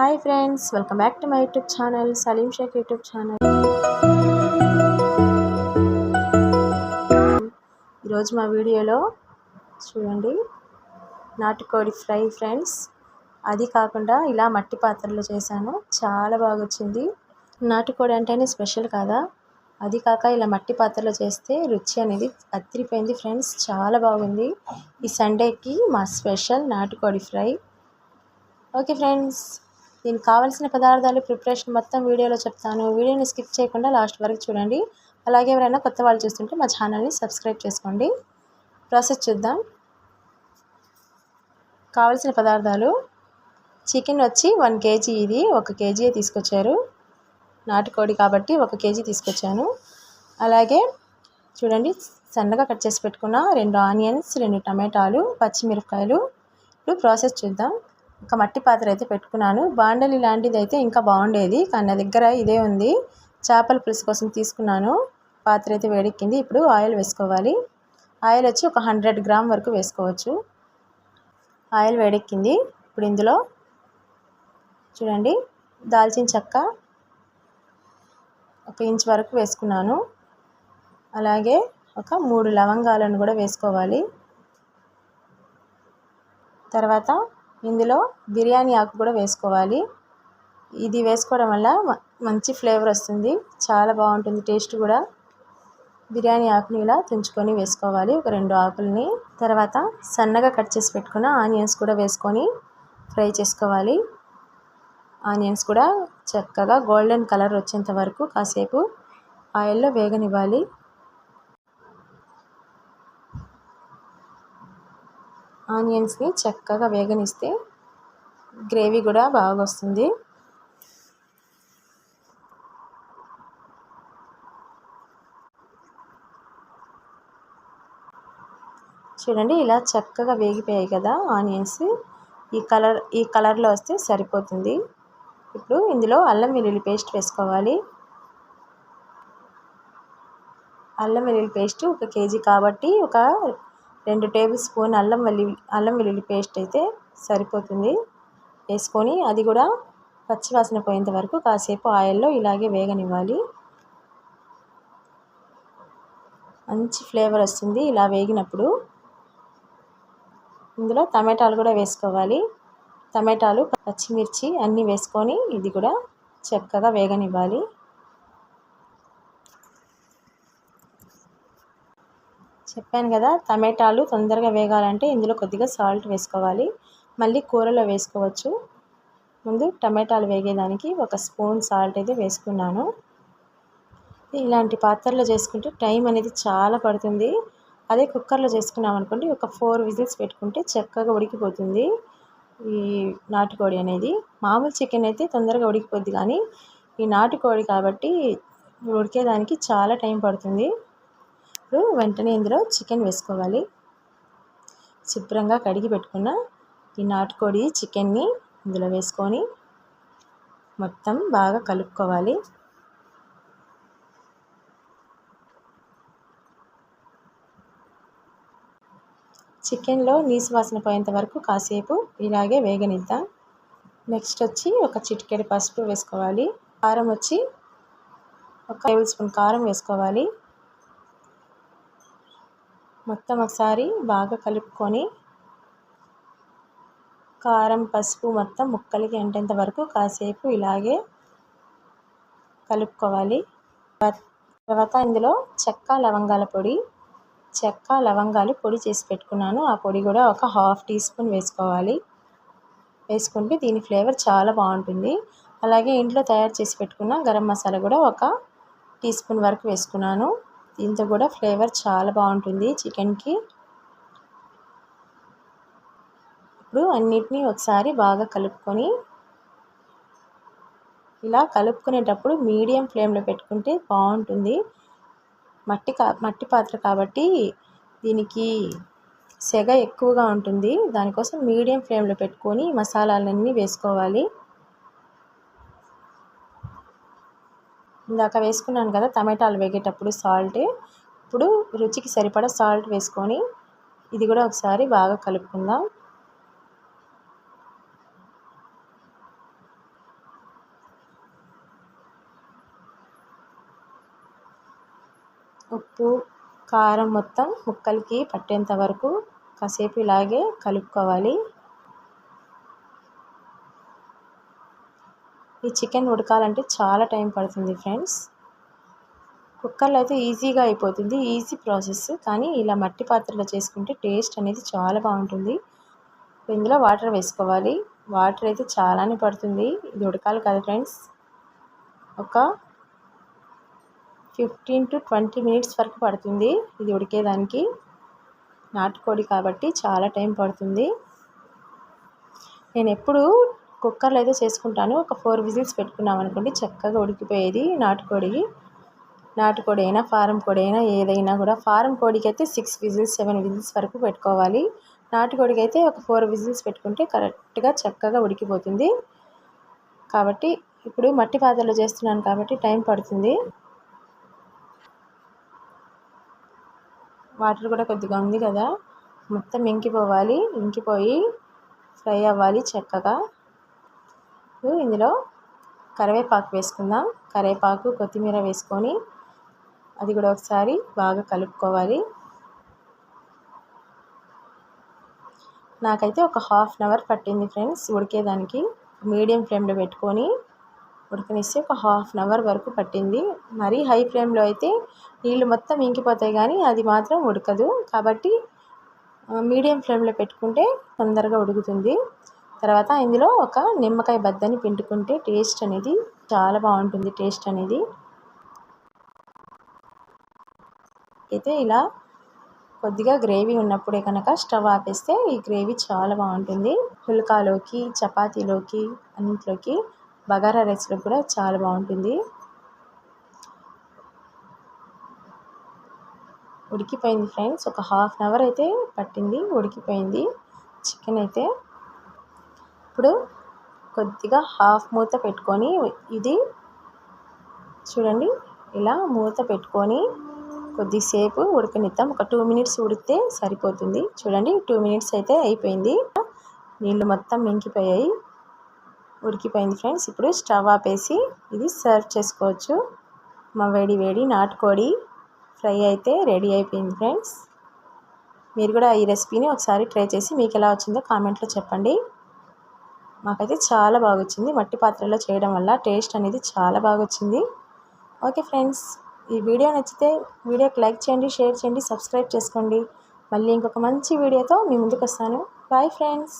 Hi friends welcome back to my YouTube channel Salim Shaik YouTube channel. ఈరోజు మా వీడియోలో చూడండి నాటుకోడి ఫ్రై ఫ్రెండ్స్. అది కాకుండా ఇలా మట్టి పాత్రలో చేశాను చాలా బాగా వచ్చింది నాటుకోడి అంటేనే స్పెషల్ కదా? అది కాక ఇలా మట్టి పాత్రలో చేస్తే రుచి అనేది అత్తిరిపోయింది ఫ్రెండ్స్ చాలా బాగుంది. ఈ సండేకి మా స్పెషల్ నాటుకోడి ఫ్రై. ఓకే ఫ్రెండ్స్ దీనికి కావాల్సిన పదార్థాలు ప్రిపరేషన్ మొత్తం వీడియోలో చెప్తాను. వీడియోని స్కిప్ చేయకుండా లాస్ట్ వరకు చూడండి. అలాగే ఎవరైనా కొత్త వాళ్ళు చూస్తుంటే మా ఛానల్ని సబ్స్క్రైబ్ చేసుకోండి. ప్రాసెస్ చూద్దాం. కావాల్సిన పదార్థాలు. చికెన్ వచ్చి వన్ కేజీ ఇది ఒక కేజీ తీసుకొచ్చారు. నాటుకోడి కాబట్టి ఒక కేజీ తీసుకొచ్చాను. అలాగే చూడండి సన్నగా కట్ చేసి పెట్టుకున్న రెండు ఆనియన్స్ రెండు టమాటాలు పచ్చిమిరపకాయలు. ఇప్పుడు ప్రాసెస్ చూద్దాం. ఒక మట్టి పాత్ర అయితే పెట్టుకున్నాను. బాండలి లాంటిది అయితే ఇంకా బాగుండేది. కానీ నా దగ్గర ఇదే ఉంది. చేపల పులుసు కోసం తీసుకున్నాను. పాత్ర అయితే వేడెక్కింది. ఇప్పుడు ఆయిల్ వేసుకోవాలి. ఆయిల్ వచ్చి ఒక హండ్రెడ్ గ్రామ్ వరకు వేసుకోవచ్చు. ఆయిల్ వేడెక్కింది. ఇప్పుడు ఇందులో చూడండి దాల్చిన చెక్క ఒక ఇంచ్ వరకు వేసుకున్నాను. అలాగే ఒక మూడు లవంగాలను కూడా వేసుకోవాలి. తర్వాత ఇందులో బిర్యానీ ఆకు కూడా వేసుకోవాలి. ఇది వేసుకోవడం వల్ల మంచి ఫ్లేవర్ వస్తుంది. చాలా బాగుంటుంది టేస్ట్ కూడా. బిర్యానీ ఆకుని ఇలా తుంచుకొని వేసుకోవాలి ఒక రెండు ఆకుల్ని. తర్వాత సన్నగా కట్ చేసి పెట్టుకున్న ఆనియన్స్ కూడా వేసుకొని ఫ్రై చేసుకోవాలి. ఆనియన్స్ కూడా చక్కగా గోల్డెన్ కలర్ వచ్చేంత వరకు కాసేపు ఆయిల్లో వేగనివ్వాలి. ఆనియన్స్ని చక్కగా వేగనిస్తే గ్రేవీ కూడా బాగా వస్తుంది చూడండి ఇలా చక్కగా వేగిపోయాయి కదా ఆనియన్స్. ఈ కలర్ ఈ కలర్లో వస్తే సరిపోతుంది. ఇప్పుడు ఇందులో అల్లం వెల్లుల్లి పేస్ట్ వేసుకోవాలి. అల్లం వెల్లుల్లి పేస్ట్ ఒక కేజీ కాబట్టి ఒక రెండు టేబుల్ స్పూన్ అల్లం వెల్లుల్లి అల్లం వెల్లుల్లి పేస్ట్ అయితే సరిపోతుంది. వేసుకొని అది కూడా పచ్చివాసన పోయేంత వరకు కాసేపు ఆయిల్లో ఇలాగే వేగనివ్వాలి. మంచి ఫ్లేవర్ వస్తుంది ఇలా వేగినప్పుడు. ఇందులో టమాటాలు కూడా వేసుకోవాలి. టమాటాలు పచ్చిమిర్చి అన్నీ వేసుకొని ఇది కూడా చక్కగా వేగనివ్వాలి. చెప్పాను కదా టమాటాలు తొందరగా వేగాలంటే ఇందులో కొద్దిగా సాల్ట్ వేసుకోవాలి. మళ్ళీ కూరలో వేసుకోవచ్చు. ముందు టమాటాలు వేగేదానికి ఒక స్పూన్ సాల్ట్ అయితే వేసుకున్నాను. ఇలాంటి పాత్రలో చేసుకుంటే టైం అనేది చాలా పడుతుంది. అదే కుక్కర్లో చేసుకున్నాం అనుకోండి ఒక ఫోర్ విజిల్స్ పెట్టుకుంటే చక్కగా ఉడికిపోతుంది ఈ నాటుకోడి అనేది. మామూలు చికెన్ అయితే తొందరగా ఉడికిపోద్ది కానీ ఈ నాటుకోడి కాబట్టి ఉడికేదానికి చాలా టైం పడుతుంది. ఇప్పుడు వెంటనే ఇందులో చికెన్ వేసుకోవాలి. శుభ్రంగా కడిగి పెట్టుకున్న ఈ నాటుకోడి చికెన్ని ఇందులో వేసుకొని మొత్తం బాగా కలుపుకోవాలి. చికెన్లో నీసు వాసన పోయేంత వరకు కాసేపు ఇలాగే వేగనిద్దాం. నెక్స్ట్ వచ్చి ఒక చిటికెడు పసుపు వేసుకోవాలి. కారం వచ్చి ఒక టేబుల్ స్పూన్ కారం వేసుకోవాలి. మొత్తం ఒకసారి బాగా కలుపుకొని కారం పసుపు మొత్తం ముక్కలకి అంటేంత వరకు కాసేపు ఇలాగే కలుపుకోవాలి. తర్వాత ఇందులో చెక్క లవంగాల పొడి చెక్క లవంగాలు పొడి చేసి పెట్టుకున్నాను. ఆ పొడి కూడా ఒక హాఫ్ టీ స్పూన్ వేసుకోవాలి. వేసుకుంటే దీని ఫ్లేవర్ చాలా బాగుంటుంది. అలాగే ఇంట్లో తయారు చేసి పెట్టుకున్న గరం మసాలా కూడా ఒక టీ స్పూన్ వరకు వేసుకున్నాను. దీంతో కూడా ఫ్లేవర్ చాలా బాగుంటుంది చికెన్కి. ఇప్పుడు అన్నిటినీ ఒకసారి బాగా కలుపుకొని ఇలా కలుపుకునేటప్పుడు మీడియం ఫ్లేమ్లో పెట్టుకుంటే బాగుంటుంది. మట్టి కా మట్టి పాత్ర కాబట్టి దీనికి సెగ ఎక్కువగా ఉంటుంది. దానికోసం మీడియం ఫ్లేమ్లో పెట్టుకొని మసాలాలన్నీ వేసుకోవాలి. ఇందాక వేసుకున్నాను కదా టమాటాలు వేగేటప్పుడు సాల్ట్ ఇప్పుడు రుచికి సరిపడా సాల్ట్ వేసుకొని ఇది కూడా ఒకసారి బాగా కలుపుకుందాం. ఉప్పు కారం మొత్తం ముక్కలకి పట్టేంత వరకు కాసేపు ఇలాగే కలుపుకోవాలి. ఈ చికెన్ ఉడకాలంటే చాలా టైం పడుతుంది ఫ్రెండ్స్. కుక్కర్లో అయితే ఈజీగా అయిపోతుంది ఈజీ ప్రాసెస్. కానీ ఇలా మట్టి పాత్రలో చేసుకుంటే టేస్ట్ అనేది చాలా బాగుంటుంది. ఇందులో వాటర్ వేసుకోవాలి. వాటర్ అయితే చాలానే పడుతుంది. ఇది ఉడకాలి కదా ఫ్రెండ్స్. ఒక ఫిఫ్టీన్ టు ట్వంటీ మినిట్స్ వరకు పడుతుంది ఇది ఉడికేదానికి. నాటుకోడి కాబట్టి చాలా టైం పడుతుంది. నేను ఎప్పుడు కుక్కర్లో అయితే చేసుకుంటాను. ఒక ఫోర్ విజిల్స్ పెట్టుకున్నాం అనుకోండి చక్కగా ఉడికిపోయేది. నాటుకోడి నాటుకోడి అయినా ఫారం కోడి అయినా ఏదైనా కూడా. ఫారం కోడికి అయితే సిక్స్ విజిల్స్ సెవెన్ విజిల్స్ వరకు పెట్టుకోవాలి. నాటుకోడికి అయితే ఒక ఫోర్ విజిల్స్ పెట్టుకుంటే కరెక్ట్గా చక్కగా ఉడికిపోతుంది. కాబట్టి ఇప్పుడు మట్టి పాత్రలో చేస్తున్నాను కాబట్టి టైం పడుతుంది. వాటర్ కూడా కొద్దిగా ఉంది కదా మొత్తం ఇంకిపోవాలి ఇంకిపోయి ఫ్రై అవ్వాలి చక్కగా. ఇందులో కరివేపాకు వేసుకుందాం. కరివేపాకు కొత్తిమీర వేసుకొని అది కూడా ఒకసారి బాగా కలుపుకోవాలి. నాకైతే ఒక హాఫ్ అన్ అవర్ పట్టింది ఫ్రెండ్స్ ఉడికేదానికి. మీడియం ఫ్లేమ్లో పెట్టుకొని ఉడకనిస్తే ఒక హాఫ్ అన్ అవర్ వరకు పట్టింది. మరీ హై ఫ్లేమ్లో అయితే నీళ్ళు మొత్తం ఇంకిపోతాయి కానీ అది మాత్రం ఉడకదు. కాబట్టి మీడియం ఫ్లేమ్లో పెట్టుకుంటే తొందరగా ఉడుకుతుంది. తర్వాత ఇందులో ఒక నిమ్మకాయ బద్దని పిండుకుంటే టేస్ట్ అనేది చాలా బాగుంటుంది టేస్ట్ అనేది. అయితే ఇలా కొద్దిగా గ్రేవీ ఉన్నప్పుడే కనుక స్టవ్ ఆపేస్తే ఈ గ్రేవీ చాలా బాగుంటుంది. పుల్కాలోకి చపాతీలోకి అన్నింటిలోకి బగారా రైస్లో కూడా చాలా బాగుంటుంది. ఉడికిపోయింది ఫ్రెండ్స్. ఒక హాఫ్ అన్ అవర్ అయితే పట్టింది ఉడికిపోయింది. చికెన్ అయితే ఇప్పుడు కొద్దిగా హాఫ్ మూత పెట్టుకొని ఇది చూడండి ఇలా మూత పెట్టుకొని కొద్దిసేపు ఉడకనిద్దాం. ఒక టూ మినిట్స్ ఉడికితే సరిపోతుంది. చూడండి టూ మినిట్స్ అయితే అయిపోయింది. నీళ్ళు మొత్తం మింకిపోయాయి ఉడికిపోయింది ఫ్రెండ్స్. ఇప్పుడు స్టవ్ ఆపేసి ఇది సర్వ్ చేసుకోవచ్చు. మా వేడి వేడి నాటుకోడి ఫ్రై అయితే రెడీ అయిపోయింది ఫ్రెండ్స్. మీరు కూడా ఈ రెసిపీని ఒకసారి ట్రై చేసి మీకు ఎలా వచ్చిందో కామెంట్లో చెప్పండి. మాకైతే చాలా బాగా వచ్చింది మట్టి పాత్రలో చేయడం వల్ల టేస్ట్ అనేది చాలా బాగా వచ్చింది ఓకే ఫ్రెండ్స్ ఈ వీడియో నచ్చితే వీడియోకి లైక్ చేయండి షేర్ చేయండి సబ్స్క్రైబ్ చేసుకోండి. మళ్ళీ ఇంకొక మంచి వీడియోతో మీ ముందుకు వస్తాను బాయ్ ఫ్రెండ్స్.